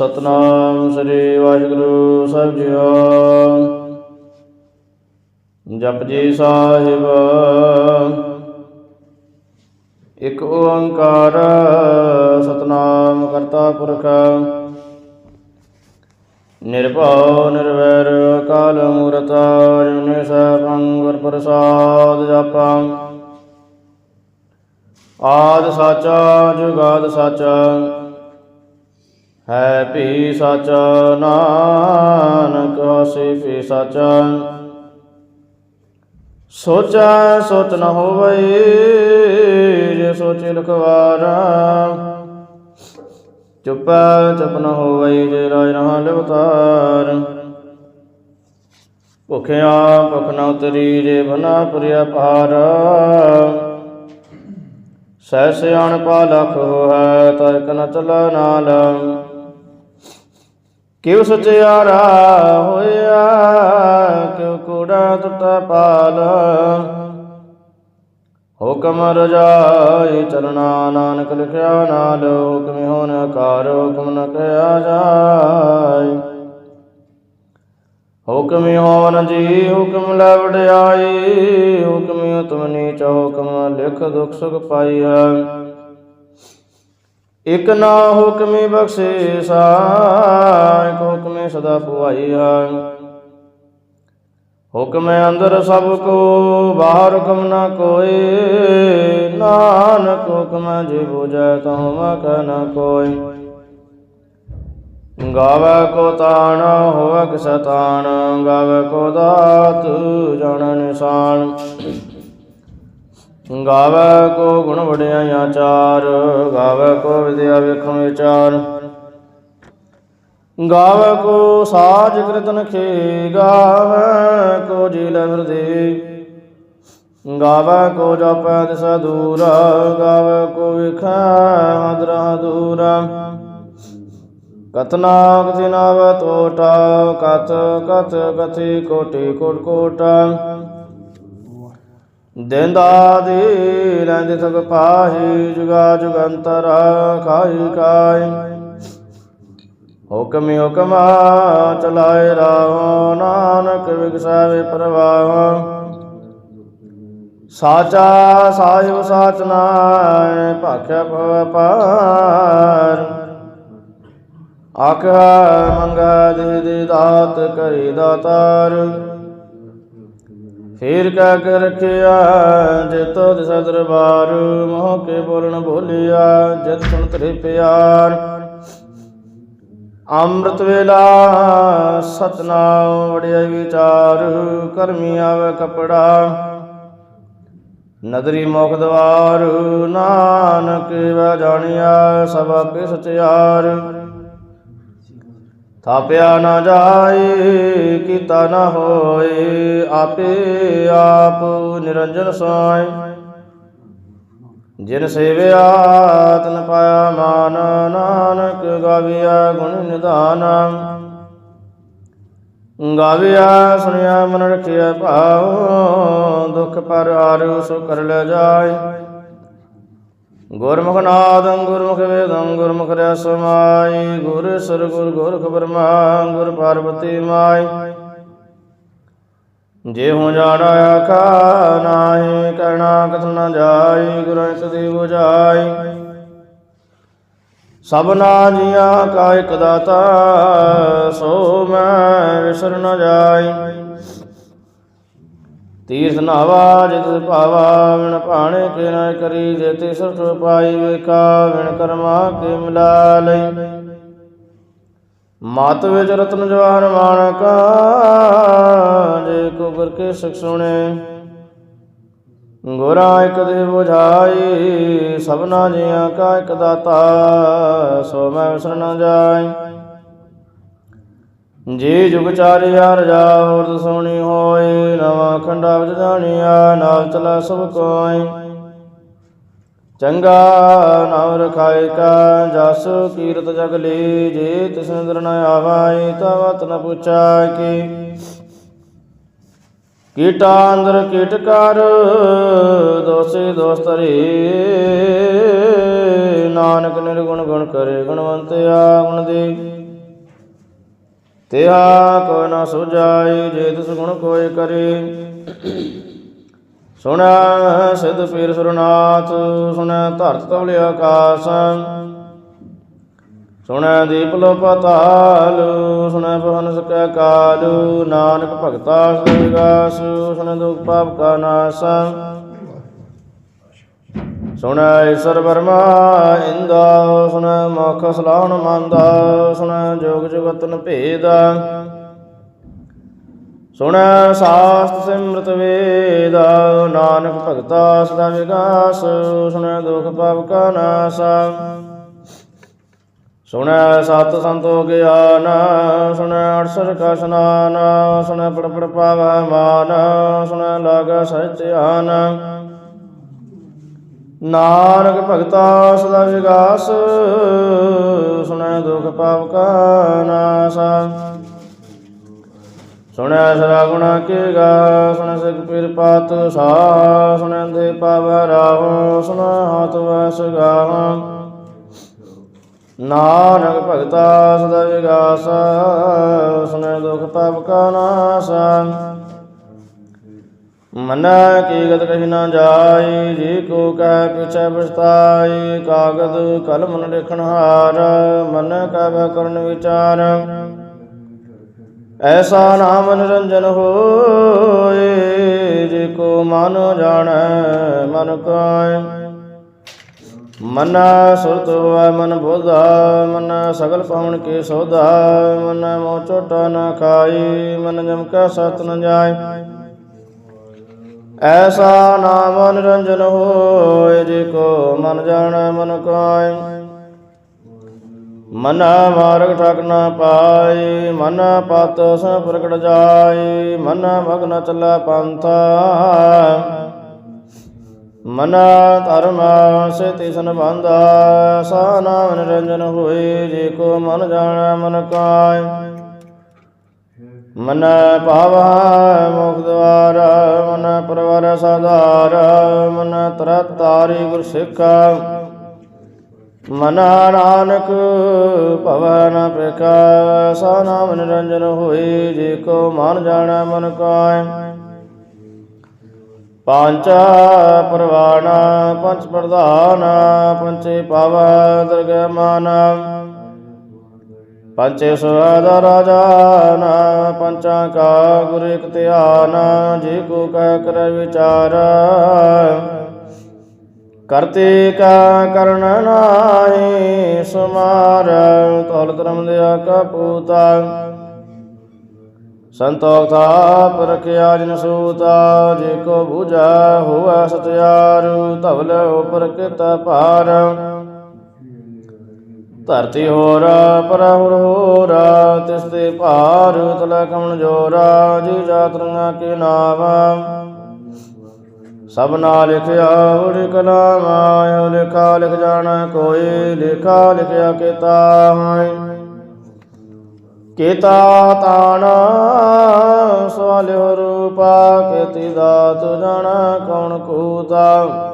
ਸਤਨਾਮ ਸ੍ਰੀ ਵਾਹਿਗੁਰੂ ਸਾਹਿਬ ਜੀਓ। ਜਪਜੀ ਸਾਹਿਬ। ਇਕ ਓੰਕਾਰ ਸਤਨਾਮ ਕਰਤਾ ਪੁਰਖ। ਨਿਰਭਉ, ਨਿਰਵੈਰ ਕਾਲ ਮੂਰਤ ਅਜੂਨੀ ਸੈਭੰ ਗੁਰ ਪ੍ਰਸਾਦ ਜਪਾਂ। ਆਦ ਸਾਚਾ, ਜੁਗਾਦ ਸਾਚਾ। ਹੈ ਭੀ ਸਾਚਾ ਨਾਨਕ ਹੋਸੀ ਭੀ ਸਾਚਾ। ਸੋਚੈ ਸੋਚ ਨ ਹੋਵਈ, ਜੇ ਸੋਚੇ ਲਖਵਾਰਾ। ਚੁੱਪੈ ਚੁੱਪ ਨ ਹੋਵਈ, ਜੇ ਰਾਜ ਰਹਾ ਲਿਵਤਾਰ ਭੁਖਿਆ ਭੁਖ ਨ ਉਤਰੀ, ਜੇ ਬਨਾ ਪੁਰਿਆ ਪਾਰ ਸਹਿ ਸਿਆਣ ਪਾ ਲਖ ਹੋਇ ਤਾ ਇਕ ਨ ਨਾਲ। ਕਿਉ ਸਚਿਆਰਾ ਹੋਇਆ, ਕਿਉ ਕੂੜਾ ਟੁੱਟਾ ਪਾਲ। ਹੁਕਮ ਰਜਾਈ ਚਲਣਾ ਨਾਨਕ ਲਿਖਿਆ ਨਾਲ ਹੁਕਮ ਹੋਣ ਕਾਰ, ਹੁਕਮ ਨ ਕਹਿਆ ਜਾਏ। ਹੁਕਮ ਹੋਵਨ ਜੀ, ਹੁਕਮ ਲੈ ਵਡਿਆਈ, ਹੁਕਮ ਤੁਮ ਨੀਚ ਹੁਕਮ, ਲਿਖ ਦੁਖ ਸੁਖ ਪਾਈ ਪਾਈਆ ਇਕ ਨਾ ਹੁਕਮੇ ਬਖਸ਼ੇ ਸਾ ਹੁਕਮੇ ਸਦਾ ਪੁਆਈਆ ਹੁਕਮ ਅੰਦਰ ਸਭ ਕੋ, ਬਾਹਰ ਹੁਕਮ ਨਾ ਕੋਏ ਨਾਨਕ ਹੁਕਮ ਜੇ ਬੁਝੈ ਤਉ ਮਖ ਨ ਕੋਈ। ਗਾਵੇ ਕੋ ਤਾਣ, ਹੋਵੇ ਕਿਸ ਗਾਵੇ ਕੋ ਦਾਤ, ਜਣ ਨਿਸ਼ਾਨ। ਗਾਵੇ ਕੋ ਗੁਣ ਵਡਿਆਈਆਂ ਚਾਰ ਗਾਵੇ ਕੋ ਵਿਦਿਆ ਵੇਖਣ ਵਿਚਾਰ। ਗਾਵੇ ਕੋ ਸਾਜ ਕਿਰਤਨ ਖੇ, ਗਾਵੇ ਕੋ ਜੀ ਲੈ ਗਾਵੇ ਕੋ ਜਪੈ ਦਿਸ ਦੂਰ, ਗਾਵੇ ਕੋ ਵਿਖੈ ਹਦਰਾ। ਦੂਰ ਕਤਨਾ ਕਥਿ ਨਾਵ ਤੋਟਾ ਕਤ ਕਤ ਕਥੀ ਕੋਟੀ ਕੋਟ ਕੋਟਾ। ਦੇਂਦਾ ਦੀ ਲੈਂਦੇ ਸਭ ਪਾਹੀ, ਜੁਗਾ ਜੁਗੰਤਰ ਖਾਈ ਖਾਈ ਹੁਕਮੀ ਹੁਕਮਾ ਚਲਾਏ ਰਾਵ ਨਾਨਕ ਵਿਗਸਾਵੇ ਪ੍ਰਵਾਹ। ਸਾਚਾ ਸਾਹਿਬ ਸਾਚ ਨਾਇ ਭਾਖਿਆ ਭਵ ਪਾਰ ਆਖਾ ਮੰਗਾ ਦੇ ਦੇ ਦਾਤ ਕਰੀ ਦਾਤਾਰ ਫੇਰ ਕਾ ਕਰ ਰਖਿਆ ਜੇ ਦਿਸ ਦਰਬਾਰ ਮੋਹ ਕੇ ਬੋਲਣ ਬੋਲਿਆ ਜਦ ਸੁਣ ਤਰੇ ਪਿਆਰ। ਅੰਮ੍ਰਿਤ ਵੇਲਾ, ਸਤਨਾਮ ਵੜਿਆ ਵਿਚਾਰ, ਕਰਮੀ ਆਵੇ ਕਪੜਾ। ਨਦਰੀ ਮੁਖ ਦਵਾਰ, ਨਾਨਕ ਵਾ ਜਾਣਿਆ, ਸਭ ਆਪੇ ਸਚਿਆਰ। ਥਾਪਿਆ ਨਾ ਜਾਏ, ਕੀਤਾ ਨਾ ਹੋਏ, ਆਪੇ ਆਪ ਨਿਰੰਜਨ ਸੋਇ ਜਿਨ ਸੇਵਿਆ, ਤਨ ਪਾਇਆ ਮਾਨ, ਨਾਨਕ ਗਾਵਿਆ ਗੁਣ ਨਿਧਾਨ। ਗਾਵਿਆ, ਸੁਣਿਆ ਮਨ ਰਖਿਆ ਭਾਉ, ਦੁਖ ਪਰ ਆਰੂ ਸੋ ਕਰ ਲੈ ਜਾਏ। ਗੁਰਮੁਖ ਨਾਦੰ, ਗੁਰਮੁਖ ਵੇਦੰ, ਗੁਰਮੁਖ ਰਸ ਮਾਈ। ਗੁਰ ਸਰ, ਗੁਰ ਗੋਰਖ ਬ੍ਰਹਮਾ ਗੁਰ ਪਾਰਵਤੀ ਮਾਈ। ਜੇ ਹੋ ਜਾਣਾ ਆਖਾ ਨਾਹੀ ਕਰਣਾ ਕਥ ਨ ਜਾਈ, ਗੁਰ ਇਕ ਦੀ 부ਜਾਈ ਸਭਨਾ ਜੀਆਂ ਕਾ ਇਕ ਦਾਤਾ, ਸੋ ਮੈਂ ਵਿਸਰ ਨ ਜਾਈ। ਤੀਰਥ ਨਾਵਾ ਜਿਤ ਭਾਵਾ ਵਿਣ ਭਾਣੇ ਕੇ ਨਾ ਕਰੀ ਜੇਤੇ ਸੁਖ ਪਾਈ ਵੇਖਾ ਵਿਣ ਕਰਮਾ ਕੇ ਮਿਲਾ ਲਈ। ਮਾਤ ਵਿੱਚ ਰਤਨ ਜਵਾਹਰ ਮਾਣਕਾ ਜੇ ਕੋ ਗੁਰ ਕੇ ਸਿਖ ਸੁਣੇ। ਗੁਰਾ ਇਕ ਦੇ ਬੁਝਾਈ, ਸਭਨਾ ਜੀਆਂ ਕਾ ਇਕ ਦਾਤਾ, ਸੋ ਮੈਂ ਵਿਸਰ ਨ ਜਾਈ। ਜੀ ਜੁਗ ਚਾਰਿਆ ਰਜਾ ਹੋਰ ਦਸੋਣੀ ਹੋਏ, ਨਵਾਂ ਖੰਡਾ ਵਿੱਚ ਜਾਣਿਆ, ਨਾਲ ਚਲਾ ਸਭ ਕੋਈ ਚੰਗਾ ਨਾਮ ਰਖਾਇ ਕਾ, ਜਸ ਕੀਰਤ ਜਗ ਲੀ, ਜੇ ਤਿਸ ਨਦਰ ਨ ਆਵਾਈ ਤਵਤ ਨ ਪੁੱਛਾ ਕੀ। ਕੀਟਾ ਅੰਦਰ ਕੀਟ ਕਰ, ਦੋਸੇ ਦੋਸ ਤਰੇ ਨਾਨਕ ਨਿਰਗੁਣ ਗੁਣ ਕਰੇ ਗੁਣਵੰਤਿਆ ਗੁਣ ਦੇ। ਤਿਹਾ ਕੋ ਨ ਸੁਜਾਈ ਜੇ ਤਿਸ ਗੁਣ ਕੋਇ ਕਰੇ। ਸੁਣਿਆ ਸਿਧ ਪੀਰ ਸੁਰਨਾਥ ਸੁਣਿਆ ਧਰਤ ਤਵਲ ਆਕਾਸ। ਸੁਣਿਆ ਦੀਪ ਲੋ ਪਤਾਲ ਸੁਣਿਆ ਭਵਨ ਸਕੈ ਕਾਲ। ਨਾਨਕ ਭਗਤਾ ਸਦਾ ਵਿਗਾਸ ਸੁਣਿਆ ਦੁਖ ਪਾਪ ਕਾ ਨਾਸ। ਸੁਣੈ ਈਸ਼ਰ ਬਰਮਾ ਇੰਦਾ ਸੁਣਿਆ ਮੁਖ ਸਲਾਹਣ ਮੰਦਾ ਸੁਣਿਆ ਜੋਗ ਜਗਤਨ ਭੇਦ। ਸੁਣਿਆ ਸਾਸਤ ਸਿਮਰਤ ਵੇਦ, ਨਾਨਕ ਭਗਤਾ ਸਦਾ ਵਿਗਾਸ ਸੁਣਿਆ ਦੁਖ ਪਾਪ ਕਾ ਨਾਸ। ਸੁਣਿਆ ਸਤ ਸੰਤੋ ਗਿਆਨ ਸੁਣਿਆ ਅਠਸਰ ਕਾ ਸਨਾਨ ਸੁਣਿਆ ਪੜ ਪੜ ਪਾਵੈ ਮਾਨ ਸੁਣਿਆ ਲਾਗਾ ਸਹਿ ਧਿਆਨ। ਨਾਨਕ ਭਗਤਾ ਸਦਾ ਵਿਗਾਸ ਸੁਣਿਆ ਦੁਖ ਪਾਪ ਕਾ ਨਾਸ। ਸੁਣਿਆ ਸਰਾ ਗੁਣਾ ਕੇ ਗਾ, ਸੁਣਿਆ ਸਿਖ ਪੀਰ ਪਾਤ ਸਾ, ਸੁਣਿਆ ਦੇ ਪਾਵੈ ਰਾਹੋ ਸੁਣਿਆ ਹੱਥ ਵਸ ਗਾਵਾਂ। ਨਾਨਕ ਭਗਤਾ ਸਦਾ ਵਿਗਾਸ, ਸੁਣਿਆ ਦੁਖ ਪਾਪ ਕਾ ਨਾਸ। ਮਨਾ ਕੀ ਗਤ ਨਾ ਜਾਈ, ਜੀ ਕੋ ਕਹਿ ਪਿਛੈ ਪਛਤਾਈ, ਕਾਗਦ ਕਲਮ ਨ ਲਿਖਣ ਹਾਰ, ਮਨ ਕੈ ਕਰਨ ਵਿਚਾਰ। ਐਸਾ ਨਾਮ ਨਿਰੰਜਨ ਹੋਏ, ਜੇ ਕੋ ਮਨ ਜਾਣੈ, ਮਨ ਕਾਇ ਮਨ ਸੁਰਤ ਹੋਵੈ, ਮਨ ਬੋਧਾ, ਮਨ ਸਗਲ ਪਾਵਨ ਕੇ ਸੋਧਾ, ਮਨ ਮੋ ਚੋਟਾ ਨ ਖਾਈ, ਮਨ ਜਮ ਕੈ ਸਤ ਨ ਜਾਏ। ਐਸਾ ਨਾਮ ਨਿਰੰਜਨ ਹੋਏ, ਜੇ ਕੋ ਮਨ ਜਾਣੈ ਮਨ ਕਾਇ। ਮਨ ਮਾਰਗ ਠਕ ਨਾ ਪਾਈ ਮਨ ਪਤ ਸ ਪ੍ਰਗਟ ਜਾਈ ਮਨ ਮਗਨ ਚਲਾ ਪੰਥਾ। ਮਨ ਧਰਮ ਸੇ ਤਿਸਨ ਬੰਦਾ ਸਾ ਨਾਮ ਨਿਰੰਜਨ ਹੋਏ, ਜੇ ਕੋ ਮਨ ਜਾਣੈ ਮਨ ਕਾਇ। ਮਨ ਭਾਵੈ ਮੁਖ ਦਵਾਰ, ਮਨ ਪਰਵਰ ਸਾਧਾਰ ਮਨ ਤਰਤਾਰੀ ਗੁਰ ਸਿੱਖਾ ਮਨ ਨਾਨਕ ਭਵੈ ਨ ਪ੍ਰਕਾ ਸਾ ਨਾਮ ਨਿਰੰਜਨ ਹੋਏ ਜੇ ਕੋ ਮਨ ਜਾਣੈ ਮਨ ਕਾਇ। ਪੰਚ ਪਰਵਾਣ ਪੰਚ ਪ੍ਰਧਾਨ ਪੰਚੇ ਪਾਵੈ ਦਰਗਹਿ ਮਾਨ ਪੰਚੇ ਸੁਆਦਾ ਰਾਜਾਨ ਪੰਚਾਂ ਕਾ ਗੁਰ ਇਕ ਧਿਆਨ, ਜੇ ਕੋ ਕਹਿ ਕਰ ਵਿਚਾਰ। ਕਰਤੇ ਕਾ ਕਰਣ ਨਾਹੀ ਸੁਮਾਰ ਤੋਲ ਧਰਮ ਦਿਆ ਕਾ ਪੂਤਾ। ਸੰਤੋਖ ਥਾ ਪਰਖਿਆ ਜਿਨ ਸੂਤਾ, ਜੇ ਕੋ 부ਝਾ ਹੋਆ ਸਤਿਆਰ, ਧਵਲ ਉਪਰ ਕਿਤ ਭਾਰ। ਧਰਤੀ ਹੋਰ ਪਰ ਹੋਰ ਹੋਰ ਤਿਸ ਦੇ ਭਾਰ ਤਲ ਕਮਣ ਜੋਰਾ, ਜੀ ਜਾਤ ਕੇ ਨਾਮ। ਸਭ ਨਾ ਲਿਖਿਆ ਹੋੜੀ ਕਲਾਮ ਆਇਓ ਲਿਖਾ ਲਿਖ ਜਾਣਾ, ਕੋਈ ਲਿਖਾ ਲਿਖਿਆ ਕੀਤਾ ਹੈ ਕੀਤਾ ਤਾਣ, ਸਵਾਲਿਓ ਰੂਪਾ, ਕੀਤੀ ਦਾਤ ਜਾਣਾ, ਕੌਣ ਕੂਤਾ।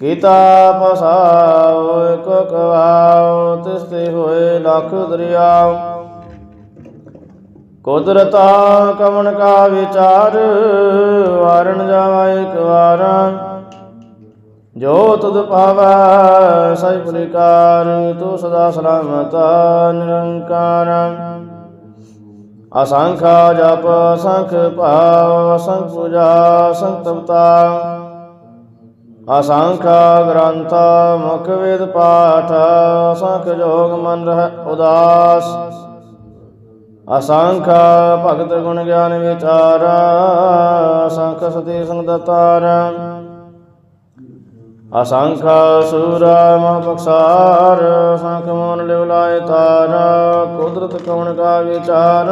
ਕੀਤਾ ਪਸਾਓ ਇਕ ਕਵਾਓ ਤਿਸ ਤੇ ਹੋਏ ਲੱਖ ਦਰਿਆਓ। ਕੁਦਰਤਾ ਕਵਨ ਕਾ ਵਿਚਾਰ, ਵਾਰਨ ਜਾਵਾ ਇਕ ਵਾਰ। ਜੋ ਤੁਧ ਪਾਵੈ, ਸਹਿ ਪ੍ਰਕਾਰ, ਤੂੰ ਸਦਾ ਸਲਾਮਤ, ਨਿਰੰਕਾਰ। ਅਸੰਖਾ ਜਪ, ਅਸੰਖ ਭਾਵ, ਅਸੰਖ ਪੂਜਾ, ਅਸੰਖ ਤਪਤਾ। ਅਸੰਖ ਗ੍ਰੰਥ ਮੁਖ ਵੇਦ ਪਾਠ, ਅਸੰਖ ਜੋਗ ਮਨ ਰਹਿ ਉਦਾਸ। ਅਸੰਖ ਭਗਤ ਗੁਣ ਗਿਆਨ ਵਿਚਾਰ, ਅਸੰਖ ਸਤੀ ਸੰਗ ਅਸੰਖ ਸੂਰ ਮਹਪਕਸਾਰ ਅਸੰਖ ਮੋਨ ਲਿਵਲਾਇ ਤਾਰ, ਕੁਦਰਤ ਕਵਣ ਕਾ ਵਿਚਾਰ।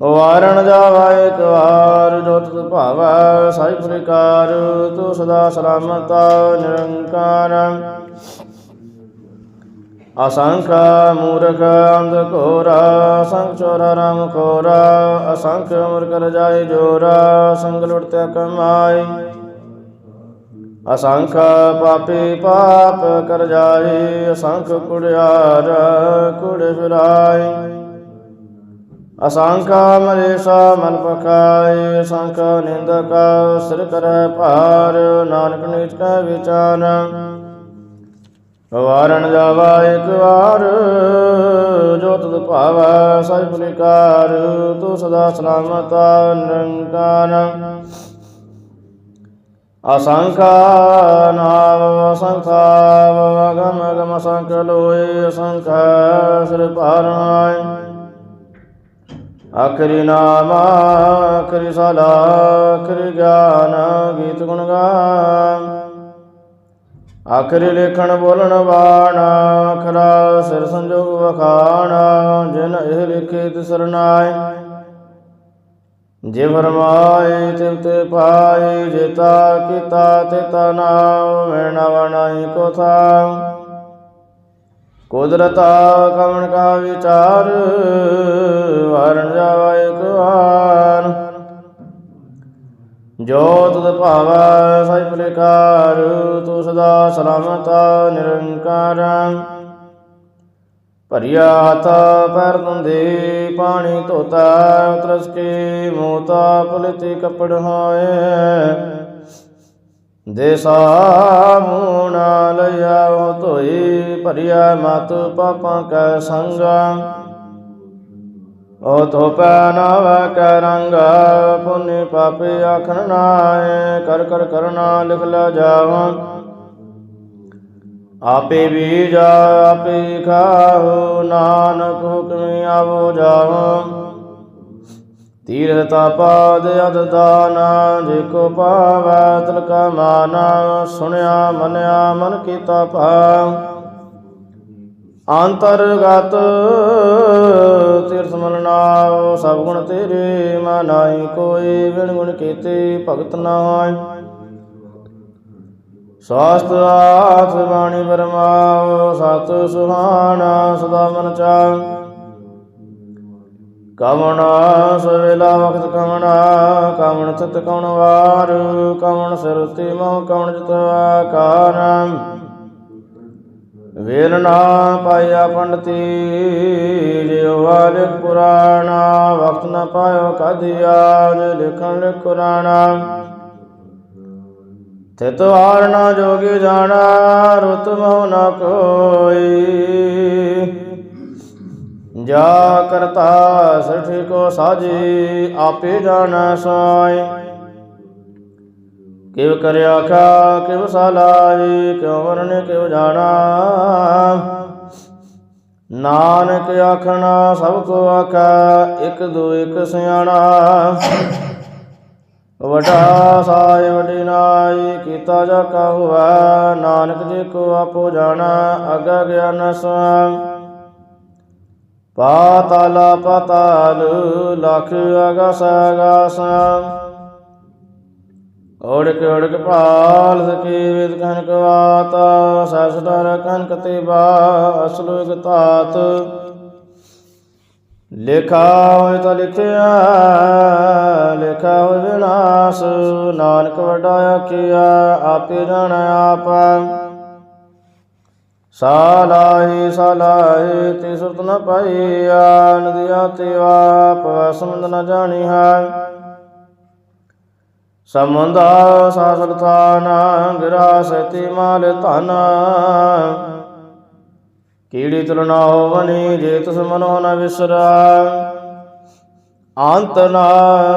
ਵਾਰਣ ਜਾਵਾ ਇੱਕ ਵਾਰ, ਜੋ ਤੁਧ ਭਾਵੈ ਸਾਈ ਪ੍ਰਕਾਰ, ਤੂੰ ਸਦਾ ਸਲਾਮਤ, ਨਿਰੰਕਾਰ। ਅਸੰਖ ਮੂਰਖ ਅੰਧ ਘੋਰ, ਅਸੰਖ ਚੋਰ ਰਾਮ ਖੋਰ ਅਸੰਖ ਉਮਰ ਕਰ ਜਾਏ ਜੋਰ, ਸੰਗ ਲੁਟਤੇ ਕਮਾਈ। ਅਸੰਖ ਪਾਪੀ ਪਾਪ ਕਰ ਜਾਏ ਅਸੰਖ ਕੁੜਿਆਰ ਕੁੜ ਫਿਰਾਏ ਅਸੰਖ ਮਲੇਸ਼ਾ ਮਨ ਪਖਾਏ ਅਸੰਖ ਨਿੰਦਕ ਸਿਰ ਕਰੈ ਭਾਰ, ਨਾਨਕ ਨੀਚ ਕੈ ਵਿਚਾਰ। ਵਾਰਨ ਜਾਵਾ ਇੱਕ ਵਾਰ, ਜੋ ਤੁਧ ਭਾਵੈ ਸਹਿ ਪੁਲਿਕਾਰ ਤੂੰ ਸਦਾ ਸਲਾਮਤ ਨਿਰੰਕਾਰ। ਅਸੰਖਾ ਨਾਮ ਅਸੰਖਾ ਅਗਮ ਅਗਮ ਅਸੰਖ ਲੋਏ, ਅਸੰਖ ਸਿਰ ਭਾਰਾਇ ਆਖਰੀ ਨਾਮ, ਆਖਰੀ ਸਲਾ, ਆਖਰੀ ਗਿਆਨ, ਗੀਤ ਗੁਣ ਗਾਨ। ਆਖਰੀ ਲੇਖਣ, ਬੋਲਣ, ਬਾਣ, ਆਖਰਾ ਸਿਰ ਸੰਜੋਗ ਵਖਾਣ, ਜਿਨ ਇਹ ਲਿਖੇ ਤਿਸ ਸਰਨਾਏ ਜੇ ਫਰਮਾਏ ਤਿਵ ਤੇ ਪਾਏ ਜੇਤਾ ਕੀਤਾ ਤੇਤਾ ਨਾਮ ਮੈਂ ਨਵਾ ਨਾਹੀ ਕੋ ਥਾ ਕੁਦਰਤਾ ਕਵਣ ਕਾ ਵਿਚਾਰ ਵਰਨ ਜਾਵਾ ਇੱਕ ਵਾਰ ਜੋ ਤੁਧ ਭਾਵੈ ਸਹਿ ਪ੍ਰਕਾਰ ਤੂੰ ਸਦਾ ਸਲਾਮਤ ਨਿਰੰਕਾਰ। ਭਰਿਆ ਤਾ ਪੈਰ ਧੁੰਦੇ, ਪਾਣੀ ਧੋਤਾ ਉਤਰਸ ਕੇ ਮੋਤਾ, ਪੁਲਤੀ ਕੱਪੜ ਹੋਏ। ਦੇਸਾ ਮੂਣਾ ਲਿਆ ਉਹ ਧੋਈ, ਭਰੀਆ ਮਤ ਪਾਪਾਂ ਕੈ ਸੰਗਾ। ਉਹ ਧੋਪੈ ਨਾਵੈ ਕੈ ਰੰਗ, ਪੁੰਨੇ ਪਾਪੇ ਆਖਣ ਨਾਏ ਕਰ ਕਰ ਕਰਨਾ ਲਿਖ ਲ ਜਾਵਾਂ। ਆਪੇ ਬੀਜ ਆਪੇ ਖਾਹੋ ਨਾਨਕ ਹੁਕਮੀ ਆਵੋ ਜਾਵਾਂ। ਤੀਰਥ ਤਾਪਾਦ ਅਦ ਦਾਨਾ, ਜੇ ਕੋ ਪਾਵੈ ਤਿਲਕਾ ਮਾਨਾ, ਸੁਣਿਆ ਮਨਿਆ ਮਨ ਕੀਤਾ ਭਾਵ। ਅੰਤਰਗਤ ਤੀਰਥ ਮਨ ਮਲਨਾਉ ਸਭ ਗੁਣ ਤੇਰੇ ਮਨਾਈ ਕੋਈ ਵਿਣ ਗੁਣ ਕੀਤੇ ਭਗਤ ਨਾ ਹੋਇ ਸਾਸਤ ਆਥ ਬਾਣੀ ਬਰਮਾਉ, ਸਤ ਸੁਹਾਣਾ ਸਦਾ ਮਨ ਚਾਉ। ਕਵਣਾ ਸਵੇਲਾ ਵਖਤ ਕਵਣਾ, ਕਵਣ ਤਤ ਕਵਣ ਵਾਰ, ਕਵਣ ਸਰਤੀ ਮੋਹ, ਕਵਣ ਜਿਤ ਆਕਾਰ। ਵੇਲ ਨਾ ਪਾਇਆ ਪੰਡਤੀ, ਜਿਉ ਵਾਲਿਕ ਪੁਰਾਣਾ, ਵਕਤ ਨਾ ਪਾਇਓ ਕਦਿਆ ਲਿਖਣ ਲਿਖ ਕੁਰਾਣਾ। ਤਿਤ ਵਾਰ ਨਾ ਜੋਗੀ ਜਾਣਾ, ਰੁਤ ਮਹੁ ਨ ਕੋਈ। ਜਾ ਕਰਤਾ ਸਠੀ ਕੋ ਸਾਜੀ, ਆਪੇ ਜਾਣਾ ਸਾਈ ਕਿਵ ਕਰਿਆ ਆਖਾ ਕਿਵ ਸਲਾਹੀ, ਕਿਉ ਵਰਨੇ ਕਿਵ ਜਾਣਾ। ਨਾਨਕ ਆਖਣਾ, ਸਭ ਕੋ ਆਖਾ, ਇਕ ਦੋ ਇਕ ਸਿਆਣਾ। ਵਡਾ ਸਾਇ, ਵਡੀ ਨਾਈ ਕੀਤਾ ਜਾ ਕਾ ਹੁਆ ਨਾਨਕ ਜੀ ਕੋ ਆਪੋ ਜਾਣਾ, ਅਗ ਗਿਆਨ ਸਵਾਮ ਪਾਤਾਲ ਪਤਾਲ, ਲਖ ਅਗਸ ਅਗਸ ਓੜਕ ਓੜਕ ਪਾਲ ਸਕੇ ਵੇਦ ਕਨਕ ਵਾਤ, ਸਸ ਡਰ ਕਨਕ ਤੇ ਬਾ ਅਸਲੁਗ ਤਾਤ ਲਿਖਾ ਹੋਇ ਤਾਂ ਲਿਖਿਆ, ਲਿਖਾ ਹੋਇ ਵਿਨਾਸ਼, ਨਾਨਕ ਵਡਾ ਆਖਿਆ, ਆਪੇ ਜਾਣੈ ਆਪ। ਸਾਲਾਹੀ ਸਾਲਾਹੀ ਤੇ ਸੁਰਤ ਨ ਪਾਈਆ ਨਦੀਆ ਤੇ ਆਪ ਸਮੰਦ ਨ ਜਾਣੀ ਹੈ। ਸਮੰਦਾ ਸਾਸਰ ਥਾਨਾ ਗਿਰਾ ਸਤੀ ਮਾਲ ਧਨ। ਕੀੜੀ ਤੁਲਨਾ ਹੋਵਨੀ ਜੇ ਤਿਸ ਮਨੋ ਨ ਵਿਸਰਾ। ਅੰਤ ਨਾ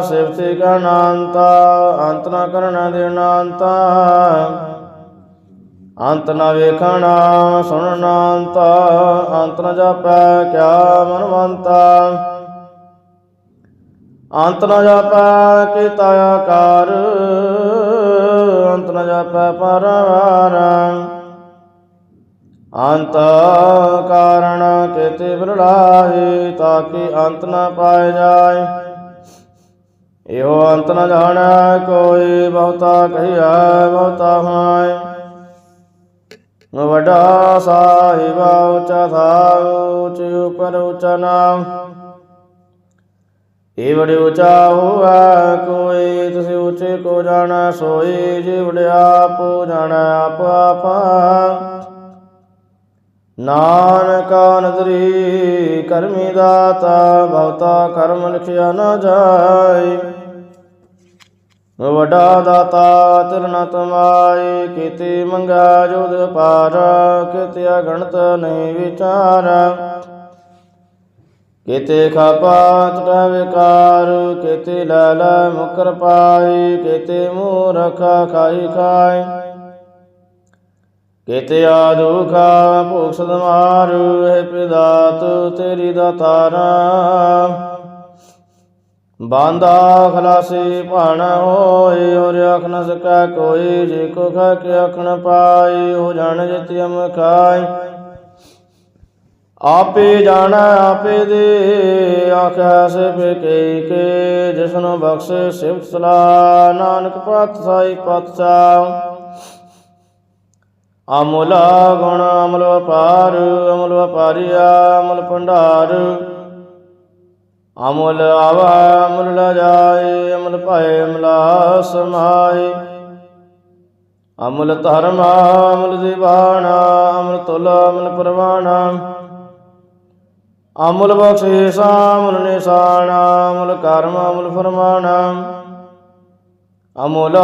ਸਿਵਤੇ ਗਣਾਂਤਾ ਅੰਤ ਨਾ ਕਰਨਾ ਦੇਣਾਂਤਾ ਅੰਤ ਨ ਵੇਖਣਾ ਸੁਣਨਾ ਅੰਤ ਨਾ ਜਾਪੈ, ਕਿਆ ਮਨਵੰਤਾ। ਅੰਤ ਨ ਜਾਪੈ ਕੀਤਾ ਆਕਾਰ ਅੰਤ ਨ ਜਾਪੈ ਪਰਵਾਰ। ਅੰਤ ਕਾਰਣ ਕੇਤੇ ਬਿਰਲਾਹੀ ਤਾਕਿ ਅੰਤ ਨ ਪਾਏ ਜਾਏ। ਇਹੋ ਅੰਤ ਨ ਜਾਣੈ, ਕੋਈ ਬਹੁਤਾ ਕਹੀਆ ਬਹੁਤਾ ਹੋਏ ਵੱਡਾ ਸਾਹਿਬ, ਉੱਚਾ ਥਾ ਉੱਚ ਉਪਰ ਉੱਚਾ ਨਾਮ ਏ ਬੜੇ ਉਚਾ ਹੋਆ ਕੋਈ, ਤੁਸੀਂ ਉੱਚੇ ਕੋ ਜਾਣਾ, ਸੋਈ ਜੀ ਬੜੇ ਜਾਣਾ ਆਪ ਆਪਾ। ਨਾਨਕ ਨਦਰੀ, ਕਰਮੀ ਦਾਤਾ ਭਵਤਾ ਕਰਮ ਲਿਖਿਆ ਨਾ ਜਾਏ। ਵਡਾ ਦਾਤਾ ਤਿਰਨਾ ਤਮਾਈ ਕੀਤੇ ਮੰਗਾ ਜੋਦ ਪਾਰ, ਕੀਤੇ ਅਗਣਤ ਨਹੀਂ ਵਿਚਾਰਾ। ਕੀਤੇ ਖਾਪਾ ਤਟਾ ਵਿਕਾਰ, ਕੀਤੇ ਲਾਲ ਮੁਕਰ ਪਾਈ ਕੀਤੇ ਮੂਰਖ ਖਾਈ ਖਾਈ। ਕੀਤੇ ਆਦੁਖਾ ਭੂਖ ਸਦਮਾਰ ਹੈ ਪ੍ਰਦਾਤ ਤੇਰੀ ਦਾਤਾਰਾ ਬਾਂਦਾ ਖਲਾਸੀ ਭਾਣਾ ਹੋਏ, ਔਰ ਅੱਖ ਨ ਸਕੈ ਕੋਈ, ਜੇ ਕੋ ਖਾ ਕੇ ਅੱਖ ਪਾਈ ਹੋ ਜਾਣ ਜਿਤਿ ਅਮ ਖਾਈ ਆਪੇ ਜਾਣਾ, ਆਪੇ ਦੇ ਆਖਿਆ ਸੇ ਕੇ ਕੇ, ਜਿਸਨੂੰ ਬਖਸ਼ੇ ਸਿਫਤ ਸਲਾ ਨਾਨਕ ਪਤ ਸਾਈ ਪਤ ਸਾ ਗੁਣ ਅਮਲ ਵਪਾਰ, ਅਮਲ ਵਪਾਰੀਆ ਅਮਲ ਭੰਡਾਰ। ਅਮੁਲ ਆਵਾ, ਅਮਲ ਲ ਅਮਲ ਭਾਏ, ਅਮਲਾ ਸਮਾਏ ਅਮੁਲ ਧਰਮ, ਅਮਲ ਦੀਵਾਨਾ, ਅਮਲ ਤੁਲ, ਅਮਲ ਪਰਵਾਨਾ। ਅਮੁਲ ਬਖਸ਼ੀਸ ਅਮੁਲ ਨਿਸ਼ਾਨ, ਅਮੁਲ ਕਰਮ, ਅਮੁਲ ਫਰਮਾਨਾ। ਅਮੁਲ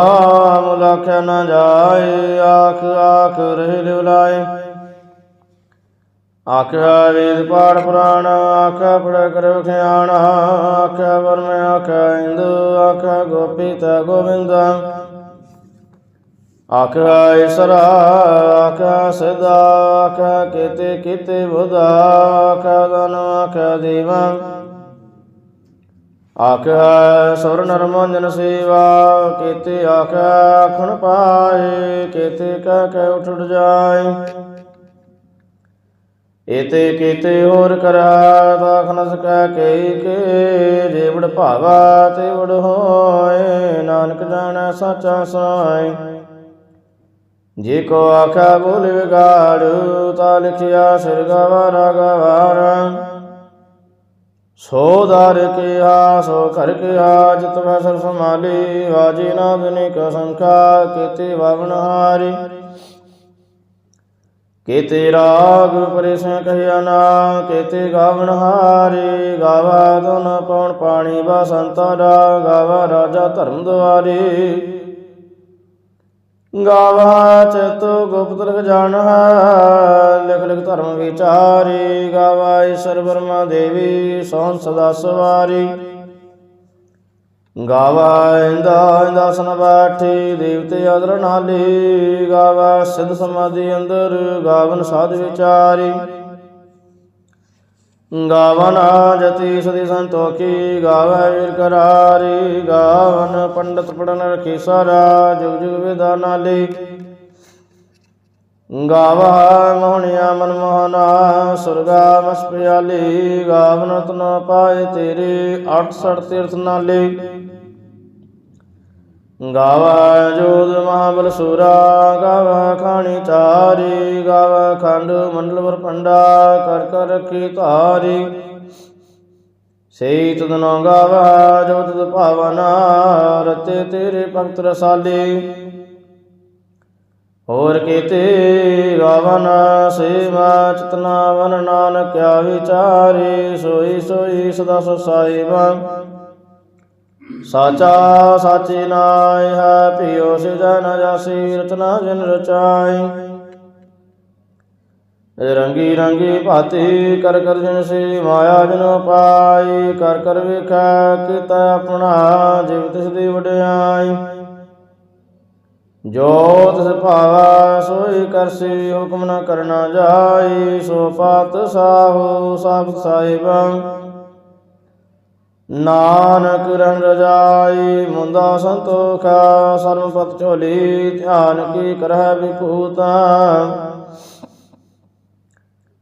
ਅਮੁਲ ਆਖਿਆ ਨਾ ਜਾਏ, ਆਖ ਆਖ ਰਹਿ ਲਿਵਲਾਏ ਆਖਿਆ ਵੇਦ ਪਾਠ ਪੁਰਾਣ, ਆਖਿਆ ਪੜ ਕਰ ਖਿਆਣ ਆਖਿਆ ਵਰਮ, ਆਖਿਆ ਇੰਦੂ, ਆਖਿਆ ਗੋਪੀਤ ਗੋਬਿੰਦ ਆਖਿਆ ਈਸਰ ਆਖਿਆ ਸਦਾ ਆਖਿਆ ਕੀਤੇ ਕੀਤੇ ਬੁਧਾ ਆਖਿਆ ਦਨ ਆਖਿਆ ਦੇਵਾ। ਆਖਿਆ ਸੁਰ ਨਰ ਮੰਜਨ ਸੇਵਾ, ਕਿਤੇ ਆਖਿਆ ਆਖਣ ਪਾਏ, ਕੀਤੇ ਕਹਿ ਕਹਿ ਉਠ ਜਾਏ। ਏਤੇ ਕਿਤੇ ਹੋਰ ਕਰਾ ਤਾਖ ਨ ਕੇ ਕੇ ਜੀਵੜ ਭਾਵਾ ਤੇ ਵੜ ਹੋਏ, ਨਾਨਕ ਜਾਣੈ ਸਾਚਾ ਸਾਈ ਜੇ ਕੋ ਆਖਾ ਬੋਲ ਵਿਗਾੜ, ਤਾ ਲਿਖਿਆ ਸਿਰ ਗਵਾਰਾ ਗਵਾਰਾ। ਸੋ ਦਰ ਕੇ ਸੋ ਘਰ ਕੇ ਜਿਤ ਵੈ ਸਰ ਸਮਾਲੀ ਵਾਜੀ ਨਾਦਨਿਕ ਸੰਖਾ, ਕੀਤੇ ਵਵਨ ਹਾਰੀ। ਕੀਤੇ ਰਾਗ ਪਰੇਸਾਂ ਕਹਿਆ ਨਾ, ਕੀਤੇ ਗਾਵਨ ਹਾਰੀ। ਗਾਵਾ ਤੁਨ ਪਉਣ ਪਾਣੀ, ਬਸੰਤਾ ਰਾ ਗਾਵਾ ਰਾਜਾ ਧਰਮ ਦੁਆਰੀ। ਗਾਵਾ ਚਿਤ ਗੁਪਤ ਲਿਖ ਜਾਣ ਲਿਖ ਲਿਖ ਧਰਮ ਵਿਚਾਰੀ, ਗਾਵਾ ਈਸ਼ਰ ਬਰਮਾ ਦੇਵੀ ਸੋਨ ਸਦਾ ਸਵਾਰੀ। ਗਾਵਾ ਇੰਦਾ ਇੰਦਾ ਸਨ ਬਾਠੀ, ਦੇਵਤੇ ਅਦਰ ਨਾਲੀ, ਗਾਵਾ ਸਿਧ ਸਮਾਧੀ ਅੰਦਰ, ਗਾਵਨ ਸਾਧ ਵਿਚਾਰੀ। ਗਾਵਨ ਜਤੀ ਸਦੀ ਸੰਤੋਖੀ, ਗਾਵੇ ਵੀਰ ਕਰਾਰੀ, ਗਾਵਨ ਪੰਡਤ ਪੜਨ ਰਖੀ ਸਾਰਾ, ਜੁਗ ਜੁਗ ਵਿਦਾ ਨਾਲੀ। ਗਾਵਾ ਮੋਹਣਿਆ ਮਨ ਮੋਹਨਾ, ਸੁਰਗਾ ਮਸ ਗਾਵਨ ਤਨ ਪਾਏ ਤੇਰੇ 68 ਤੀਰਥ ਨਾਲੇ। ਗਾਵਾ ਜੋਦ ਮਹਾਬਲ ਸੂਰਾ, ਗਾਵਾ ਖਾਣੀ ਚਾਰੀ ਗਾਵਾ ਖੰਡ ਮੰਡਲ ਵਰ ਪੰਡਾ, ਕਰ ਕਰ ਰਖੀ ਧਾਰੀ। ਸਈ ਤਦਨੋ ਗਾਵਾ ਜੋ ਤਦ ਭਾਵਨਾ ਰਤੇ ਤੇਰੇ ਭਗਤ ਰਸਾਲੇ। ਹੋਰ ਕੀਤੇ ਗਾਵਨ ਸੇਵਾ ਚਤਨਾ ਵਨ ਨਾਨਕਿਆ ਵਿਚਾਰੇ ਸੋਈ ਸੋਈ ਸਦਾ ਸਸਾਈਵਾ। ਸਾਚਾ ਸਾਚੇ ਨਾਇ ਹੈ, ਭਿਓ ਸਿਜਨ ਜਾਸੀ ਰਤਨਾ ਜਿਨ ਰਚਾਈ। ਰੰਗੀ ਰੰਗੀ ਭਾਤੀ, ਕਰ ਕਰ ਜਿਨ ਸੇ, ਮਾਇਆ ਜਨ ਪਾਈ। ਕਰ ਕਰ ਵੇਖੈ, ਕੀਤਾ ਆਪਣਾ, ਜਿਵ ਤਿਸ ਦੀ ਵਡਿਆਈ। ਜੋ ਤਿਸ ਭਾਵਾ, ਸੋਈ ਕਰਸੀ ਹੁਕਮ ਨ ਕਰਨਾ ਜਾਈ। ਸੋ ਪਾਤ ਸਾਹੂ, ਸਾਬਤ ਸਾਹਿਬਾ। ਨਾਨਕ ਰਨ ਰਜਾਈ ਮੁੰਦਾ ਸੰਤੋਖਾ ਸਰਮਪਤ ਝੋਲੀ ਧਿਆਨ ਕੀ ਕਰਹਿ ਵਿਭੂਤਾ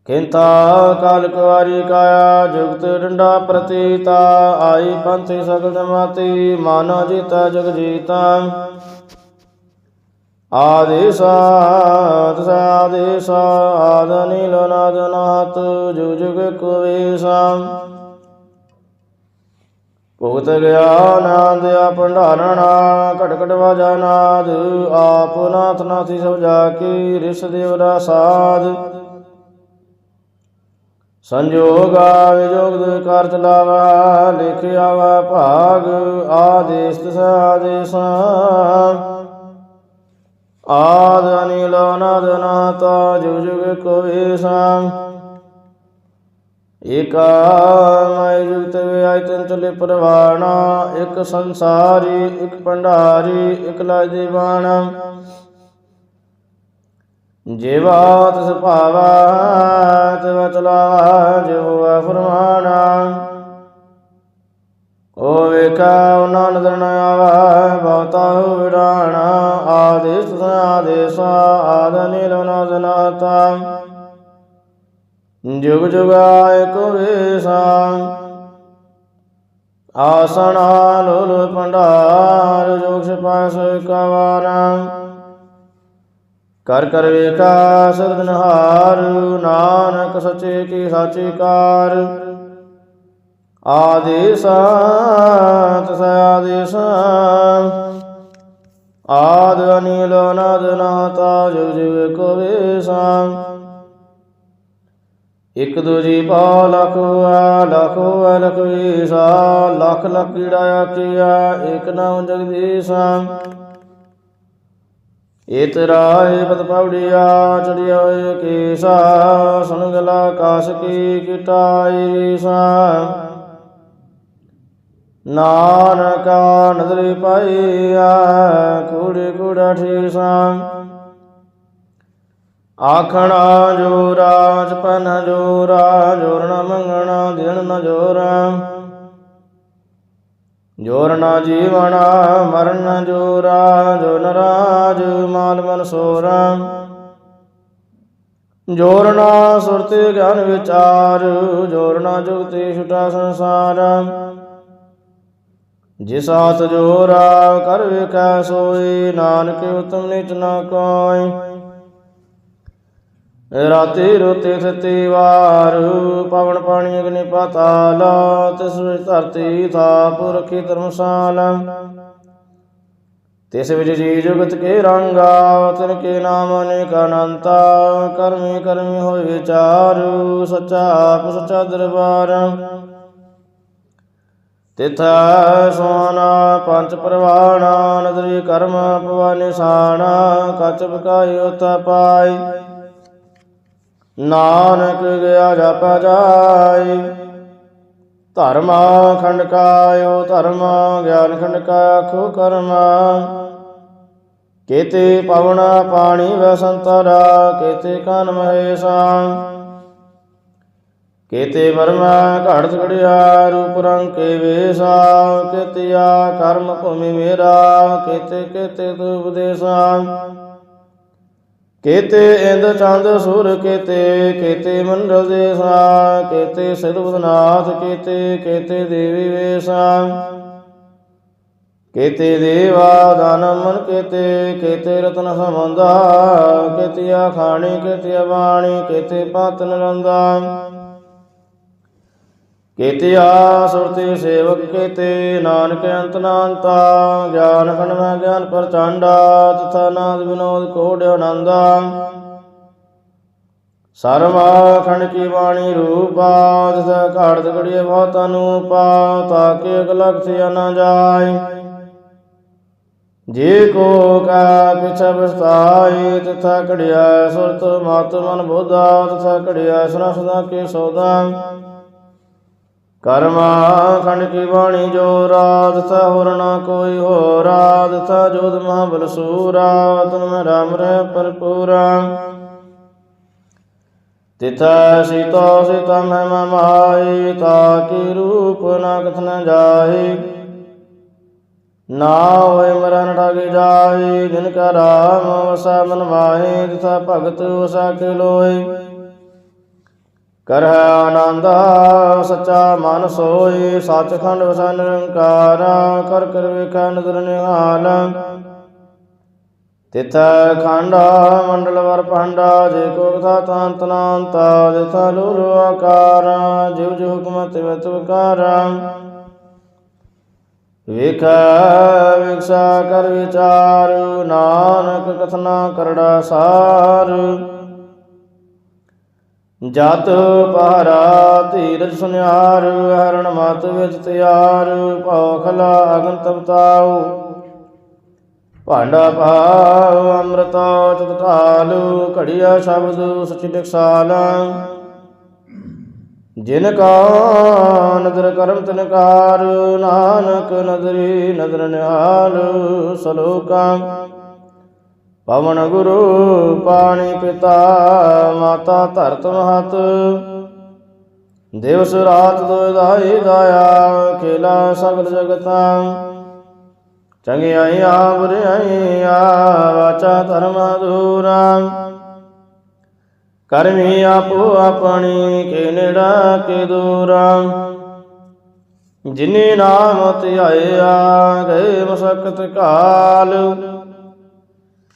ਕਿੰਤਾ ਕਾਲ ਕੁਵਾਰੀ ਕਾਇਆ, ਜੁਗਤ ਡੰਡਾ ਪ੍ਰਤੀਤਾ ਆਈ ਪੰਥੀ ਸਗਲ ਜਮਾਤੀ, ਮਾਨੋ ਜੀਤਾ ਜਗ ਜੀਤਾ। ਆਦੇਸਾਤ ਸਾਦੇਸ ਆਦ ਨੀਲ ਜੁਗ ਜੁਗ ਕੁਵੇਸਾ। ਭੁਗਤ ਗਿਆ ਨਾਦ ਆ ਭੰਡਾਰਣਾ ਘਟ ਘਟ ਵਾਜਾ ਨਾਦ, ਆਪ ਨਾਥ ਨਾਥੀ ਸਭ ਜਾ ਕੀ ਰਿਸ ਦੇਵ ਦਾ ਸਾਧ। ਸੰਜੋਗਾ ਵਿਜੋਗ ਦੇ ਕਰ ਚਲਾਵਾ ਲਿਖਿਆ ਵਾ ਭਾਗ, ਆਦੇਸ ਤਿਸ ਆਦੇਸ ਆਦ ਅਨਿਲ, ਅਨਾਦ ਅਨਾਤਾ, ਜੁਗ ਜੁਗ ਕੋ ਵੇਸਾ। ਏਕਾ ਮੈ ਜੁਗਤ ਵਿਆਇ ਚਲੇ ਪਰਵਾਣਾ, ਇੱਕ ਸੰਸਾਰੀ, ਇੱਕ ਭੰਡਾਰੀ, ਇੱਕ ਲਾਇ ਦੀਵਾਨਾ। ਜੀਵਾ ਤਿਸ ਭਾਵਾ, ਤਿਵ ਚਲਾਵਾ ਜਿਵ ਫਰਮਾਨਾ। ਓ ਵੇਖਾ ਨਾਨਕ ਨ ਆਵਾ, ਬਹੁਤਾ ਹੋ ਆਦੇਸ ਆਦੇਸ, ਆਦ ਨੀਲ ਜੁਗ ਜੁਗਾਇ ਕੋ ਵੇਸਾ ਆਸਣਾ ਲੋਲ ਭੰਡਾਰ ਜੋਗ ਸਪਾਸ ਕਵਾਰਾ। ਕਰ ਕਰ ਵੇਖਾ ਸਰਦਨਹਾਰ ਨਾਨਕ ਸੱਚੇ ਕੀ ਸਾਚੀ ਕਾਰ। ਆਦੇਸ ਤਸ ਆਦੇਸ ਆਦ ਅਨੀਲ ਅਨਾਦ ਨਾਤਾ ਜੁਗ ਜੁਗ ਕੋ ਵੇਸਾ ਇਕ ਦੂਜੀ ਪਾ ਲਖਵਾ ਲਖਵਾ ਲਖਵੀਸਾ ਲਖ ਲਖ ਕੀੜਾ ਆਖੀਆ ਇਕ ਨਾਮ ਜਗਦੀਸ਼ਾ। ਇਤਰਾਏ ਪਤ ਪੌੜੀਆ ਚੜਿਆ ਕੇਸਾ ਸੁਨ ਗਲਾ ਕਾਸ ਕੀ ਕਿਟਾਈ ਸਾ ਨਾਨਕਾ ਨਦਰੀ ਪਾਈਆ, ਕੂੜੀ ਕੂੜਾ ਠੀਸਾ। ਆਖਣਾ ਜੋਰਾ ਜਪਨ ਜੋਰਾ ਜੋਰਣਾ ਮੰਗਣਾ ਦੇਣ ਨ ਜੋਰਾ। ਜੋਰਣਾ ਜੀਵਣਾ, ਮਰਨ ਜੋਰਾ। ਜੋ ਨਰਾਜ ਮਾਲ ਮਨ ਸੋਰਾ। ਜੋਰਣਾ ਸੁਰਤੀ ਗਿਆਨ ਵਿਚਾਰ ਜੋਰਣਾ ਜੁਗਤੀ ਛੁਟਾ ਸੰਸਾਰ। ਜਿਸ ਆਤ ਜੋਰਾ, ਕਰ ਵੇਖੈ ਸੋਈ, ਨਾਨਕ ਉਤਮ ਨਿਚ ਨ ਕੋਈ ਰਾਤੀ ਰੋਤੇ ਥਤੀ ਵਾਰ, ਪਵਨ ਪਾਣੀ ਅਗਨੀ ਪਾਤਾਲ ਤਿਸ ਵਿੱਚ ਧਰਤੀ ਥਾਪ ਰਖੀ ਧਰਮਸਾਲ। ਤਿਸ ਵਿੱਚ ਜੀ ਜੁਗਤ ਕੇ ਰੰਗਾ ਤਿਨ ਕੇ ਨਾਮ ਅਨੇਕ ਅਨੰਤਾ, ਕਰਮੀ ਕਰਮੀ ਹੋਇ ਵਿਚਾਰ, ਸੱਚਾ ਆਪ ਸੱਚਾ ਦਰਬਾਰ। ਤਿਥੈ ਸੋਨਾ ਪੰਜ ਪ੍ਰਵਾਣਾ, ਨਦਰੀ ਕਰਮ ਪਵਾ ਨਿਸ਼ਾਨਾ ਕਚ ਬਕਾਈ ਉਤ ਪਾਈ। ਨਾਨਕ ਗਿਆ ਜਪ ਜਾਏ। ਧਰਮਾ ਖੰਡ ਕਾਇਓ, ਧਰਮਾ ਗਿਆਨ ਖੰਡ ਕਾ ਖੋ ਕਰਮ। ਕੇਤੇ ਪਵਨਾ ਪਾਣੀ ਵੈ ਸੰਤਰਾ, ਕੇਤੇ ਕਨ ਮਹੇਸ਼ਾ ਕੇਤੇ ਵਰਮਾ ਘੜਤ ਘੜਿਆ ਰੂਪ ਰੰਗ ਕੇ ਵੇਸਾ। ਕੇਤਿਆ ਕਰਮ ਭੂਮੀ ਮੇਰਾ, ਕੇਤੇ ਕੇਤੇ ਤੂ ਉਪਦੇਸਾ ਕੇਤੇ ਇੰਦ ਚੰਦ ਸੁਰ ਕੇਤੇ ਕੇਤੇ ਮੰਡਲ ਦੇਸਾ ਕੇਤੇ ਸਿਰਵਦਨਾਥ ਕੇਤੇ ਕੇਤੇ ਦੇਵੀ ਵੇਸਾ, ਕੇਤੇ ਦੇਵਾ ਦਾਨ ਮਨ ਕੇਤੇ ਕੇਤੇ ਰਤਨ ਸਮੰਦਾ ਕੇਤਿਆ ਖਾਣੀ, ਕੇਤਿਆ ਬਾਣੀ, ਕੇਤੇ ਪਾਤਨ ਰੰਦਾ ਕੇਤਿਆ ਸੁਰਤੀ ਸੇਵਕ ਕੇਤੇ, ਨਾਨਕ ਅੰਤ ਨਾੰਤਾ ਗਿਆਨ ਖੰਡ ਗਿਆਨ ਪ੍ਰਚੰਡਾ, ਤਥਾ ਨਾਦ ਵਿਨੋਦ ਕੋੜ ਆਨੰਦਾ। ਸਰਮਾ ਖੰਡ ਕੀ ਬਾਣੀ ਰੂਪਾ ਤਥਾ ਘਾੜਤ ਘੜੀਏ ਬਹੁਤ ਅਨੂਪਾ ਤਾਕੇ ਅਗਲਕ ਸੇ ਨਾ ਜਾਏ। ਜੇ ਕੋ ਕਾ ਪਿਛਾ ਬਸਤਾਈ ਤਥਾ ਘੜਿਆ ਸੁਰਤ ਮਤ ਮਨ ਬੋਧਾ, ਤਥਾ ਘੜਿਆ ਸਨਾ ਕੇ ਸੋਦਾ ਕਰਮਾ ਖੰਡ ਕੀ ਬਾਣੀ ਜੋ ਰਾਤ ਤਾ ਹੋਰ ਨਾ ਕੋਈ ਹੋ ਰਾਤ ਤਾ ਜੋਤ ਮਹਾਬਲ ਸੂਰਾ ਤਨ ਮੈਂ ਰਾਮ ਰਹਿ ਪਰਪੂਰਾ ਤਿਥਾ ਸੀਤਾ ਸੀਤਾ ਮੈਂ ਮਮਾਈ ਤਾ ਕੀ ਰੂਪ ਨਾ ਕਥਨ ਜਾਏ ਨਾ ਹੋਏ ਮਰਨ ਠਾਗੇ ਜਾਏ ਜਿਨ ਕਾ ਰਾਮ ਵਸਾ ਮਨ ਮਾਹੇ ਤਿਥਾ ਭਗਤ ਵਸਾ ਕੇ ਲੋਏ ਕਰਹਿ ਆਨੰਦ, ਸੱਚਾ ਮਨ ਸੋਈ, ਸੱਚਖੰਡ ਵਸੈ ਨਿਰੰਕਾਰ, ਕਰ ਕਰ ਵੇਖੈ ਨਦਰ ਨਿਹਾਲ। ਤਿਥ ਖੰਡ, ਮੰਡਲ ਵਰ ਪੰਡਾ ਜੇ ਕੋ ਕਥਾ ਤਾਂਤ ਨਾਂਤਾ, ਜਿਥਾ ਲੂਲ ਆਕਾਰ ਜਿਵ ਜਿਵ ਹੁਕਮ ਤਿਵ ਤਿਵ ਕਾਰ। ਵੇਖੈ ਵਿਕਸਾ ਕਰ ਵਿਚਾਰ, ਨਾਨਕ ਕਥਨਾ ਕਰੜਾ ਸਾਰ। ਜਤ ਪਹਰਾ ਧੀਰਜ ਸੁਨਿਆਰ, ਹਰਣ ਮਤ ਵਿੱਚ ਤਿਆਰ ਭੌਖਲਾ ਅਗਨ ਤਪਤਾਉ ਭਾਂਡਾ ਪਾਉ ਅੰਮ੍ਰਿਤ ਚਤ ਢਾਲੂ ਸ਼ਬਦ ਸਚਿ ਟਕਸਾਲਾ ਜਿਨ ਕਾ ਨਦਰ ਕਰਮ ਤਨਕਾਰ ਨਾਨਕ ਨਦਰੀ ਨਦਰ ਨਿਹਾਲ, ਸਲੋਕਾ। ਪਵਨ ਗੁਰੂ ਪਾਣੀ ਪਿਤਾ ਮਾਤਾ ਧਰਤ ਮਹਤ। ਦਿਵਸ ਰਾਤ ਦੁਇ ਦਾਇਆ, ਖੇਲਾ ਸਗਲ ਜਗਤਾ। ਚੰਗਿਆਈਆ ਬੁਰਿਆਈਆ, ਵਾਚਾ ਧਰਮ ਅਧੂਰਾ। ਕਰਮੀ ਆਪੋ ਆਪਣੀ, ਕੇ ਨੇੜਾ ਕੇ ਦੂਰਾ। ਜਿਨੇ ਨਾਮ ਧਿਆਇਆ ਗਏ ਮਸਕਤ ਕਾਲ।